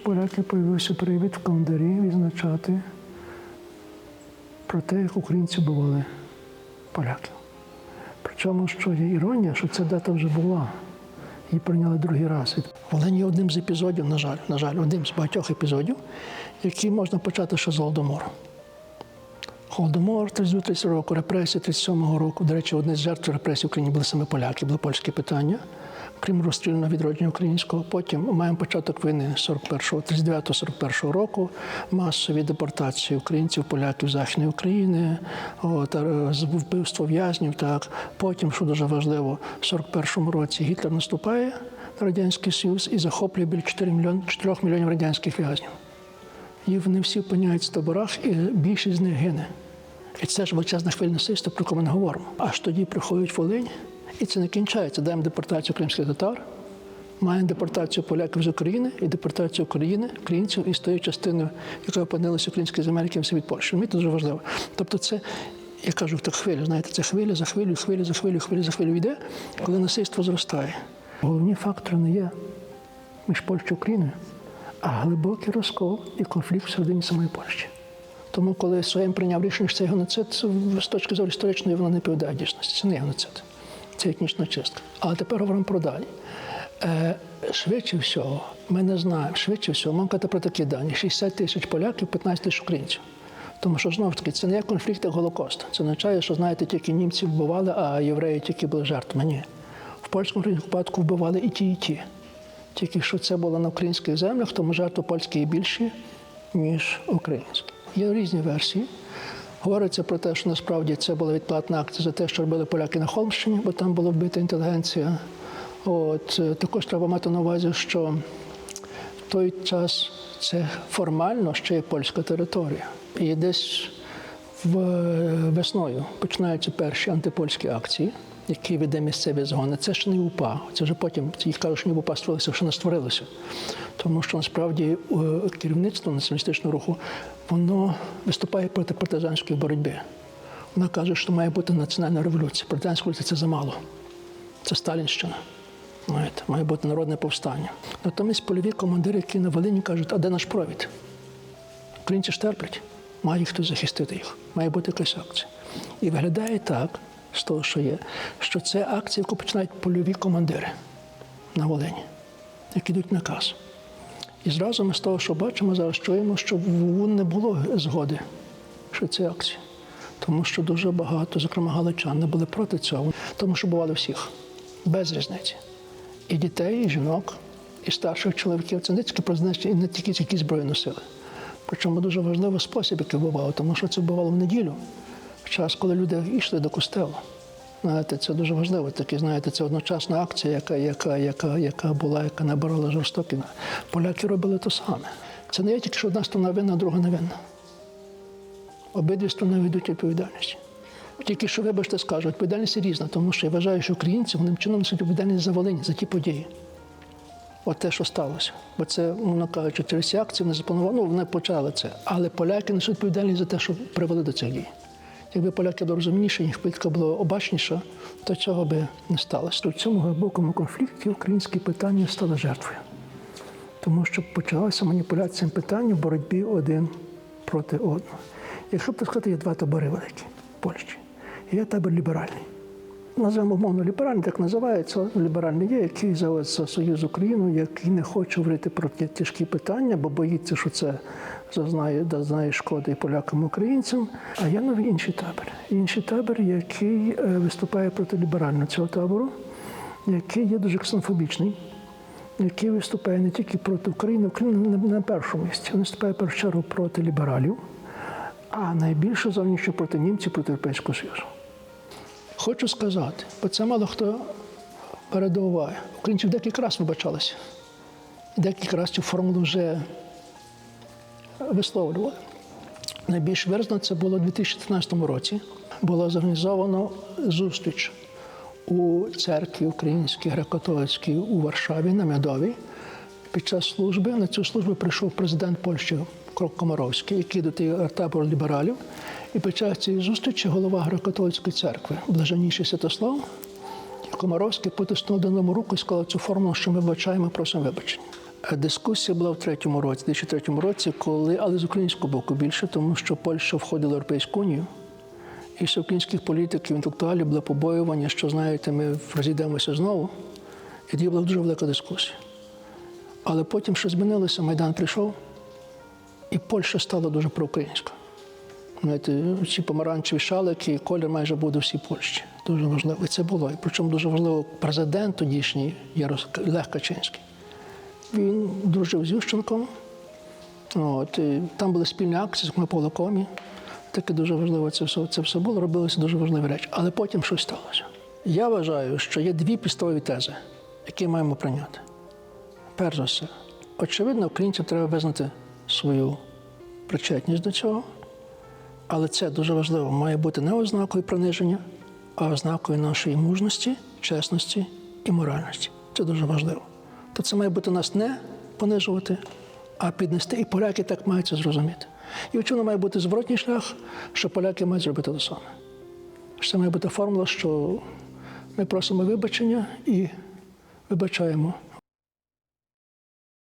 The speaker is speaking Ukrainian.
Поляки появився привід в календарі відзначати про те, як українці бували поляків. Причому, що є іронія, що ця дата вже була. Її прийняли другий раз. Волинь є одним з епізодів, на жаль, на жаль, одним з багатьох епізодів, які можна почати ще з Голодомору. Голодомор 32 року, репресії 37-го року. До речі, одне з жертв репресій в Україні були саме поляки, було польське питання, крім розстріляного відродження українського. Потім маємо початок війни 41-го, 39-41 року, масові депортації українців, поляків Західної України, от, е, вбивство в'язнів. Так. Потім, що дуже важливо, в 41-му році Гітлер наступає на Радянський Союз і захоплює біля 4 мільйон, 4 мільйонів радянських в'язнів. І вони всі опиняються в таборах, і більшість з них гине. І це ж величезна хвиля насильства, про яку ми не говоримо. Аж тоді приходять Волинь, і це не кінчається. Даємо депортацію кримських татар, маємо депортацію поляків з України і депортацію України, українців і стає частиною, яка опинилася української земель, якимось від Польщі. Мені це дуже важливо. Тобто, це. Я кажу, так хвиля, знаєте, це хвиля за хвилю, хвиля за хвилю, хвиля за хвилю йде, коли насильство зростає. Головні фактори не є між Польщею і Україною, а глибокий розкол і конфлікт всередині самої Польщі. Тому, коли Сейм прийняв рішення, що це геноцид, з точки зору історичної воно не відповідає дійсності. Це не геноцид, це етнічна чистка. Але тепер говоримо про далі. Е, швидше всього, ми не знаємо, швидше всього, можемо казати про такі дані: 60 тисяч поляків, 15 тисяч українців. Тому що знову ж таки це не є конфлікт, як Голокост. Це означає, що знаєте, тільки німці вбивали, а євреї тільки були жертвами. Ні. В польському випадку вбивали і ті, і ті. Тільки що це було на українських землях, тому жертви польські більші, ніж українські. Є різні версії. Говориться про те, що насправді це була відплатна акція за те, що робили поляки на Холмщині, бо там була вбита інтелігенція. От е, також треба мати на увазі, що в той час це формально ще є польська територія. І десь в весною починаються перші антипольські акції, які веде місцеві згони. Це ж не УПА, це вже потім їх кажуть, що не УПА створилося, що не створилося. Тому що насправді е, керівництво націоналістичного руху воно виступає проти партизанської боротьби. Вона каже, що має бути національна революція. Партизанська революція це замало. Це Сталінщина. Має бути народне повстання. Натомість польові командири, які на Волині кажуть, а де наш провід? Українці ж терплять, має хтось захистити їх, має бути якась акція. І виглядає так, з того, що є, що це акція, яку починають польові командири на Волині, які йдуть наказ. І зразу ми з того, що бачимо, зараз чуємо, що в ОУН не було згоди, що це акція. Тому що дуже багато, зокрема галичан, не були проти цього, тому що бували всіх, без різниці. І дітей, і жінок, і старших чоловіків. Це не тільки про значення, і не тільки які зброї носили. Причому дуже важливий спосіб, який бував, тому що це бувало в неділю, час, коли люди йшли до костелу. Знаєте, це дуже важливо. Такі, знаєте, це одночасна акція, яка, яка, яка, яка була, яка набирала жорстокі. Поляки робили те саме. Це не є тільки, що одна сторона винна, друга не винна. Обидві сторони ведуть відповідальність. Тільки що, вибачте, скажу, відповідальність різна, тому що я вважаю, що українці головним чином несуть відповідальність за Волинь, за ті події. От те, що сталося. Бо це, мовно кажучи, через ці акції вони запланували, ну, вони почали це. Але поляки несуть відповідальність за те, що привели до цих дій. Якби поляки були розумніші, їх політика була обачніша, то цього би не сталося. У цьому глибокому конфлікті українське питання стало жертвою. Тому що почалася маніпуляція питання в боротьбі один проти одного. Якщо б так сказати, є два табори великі в Польщі. Є табор ліберальний. Називаємо умовно ліберальний, так називається. Ліберальний є, який за, союз з Україною, який не хоче говорити про ті тяжкі питання, бо боїться, що це зазнає, зазнає шкоди і полякам і українцям. А є новий інший табор. Інший табор, який е, виступає проти ліберального цього табору, який є дуже ксенофобічний який виступає не тільки проти України, Україна не на першому місці. Він виступає в першу чергу проти лібералів, а найбільше зовнішньо проти німців, проти Європейського Союзу. Хочу сказати, бо це мало хто передуває. Українців декілька разів вибачалися. Декілька разів цю формулу вже висловлювали. Найбільш виразно це було у 2014 році. Було зорганізовано зустріч у церкві українській греко-католицькій у Варшаві на Мядові. Під час служби на цю службу прийшов президент Польщі Комаровський, який до тієї табору лібералів. І під час цієї зустрічі голова греко-католицької церкви, блаженніший Святослав, Комаровський потиснув до ньому руку і сказав цю формулу, що ми вибачаємо, просимо вибачення. Е, Дискусія була в третьому році, 2003 році, коли, але з українського боку більше, тому що Польща входила в Європейську Унію. І ще українських політиків, інтелектуалів було побоювання, що знаєте, ми розійдемося знову. І тоді була дуже велика дискусія. Але потім що змінилося, Майдан прийшов, і Польща стала дуже проукраїнська. Знаєте, ці помаранчеві шалики, колір майже буде всій Польщі. Дуже важливо. І це було. І причому дуже важливо, президент тодішній Ярос Лех Качинський. Він дружив з Ющенком. От, і там були спільні акції, зокрема по Лакомі. Таке дуже важливо це все, це все було, робилися дуже важливі речі. Але потім щось сталося. Я вважаю, що є дві підставові тези, які маємо прийняти. Перш за все, очевидно, українцям треба визнати свою причетність до цього, але це дуже важливо, має бути не ознакою приниження, а ознакою нашої мужності, чесності і моральності. Це дуже важливо. То це має бути нас не понижувати, а піднести. І поляки так мають це зрозуміти. І очевидно, має бути зворотній шлях, що поляки мають зробити те саме. Це має бути формула, що ми просимо вибачення і вибачаємо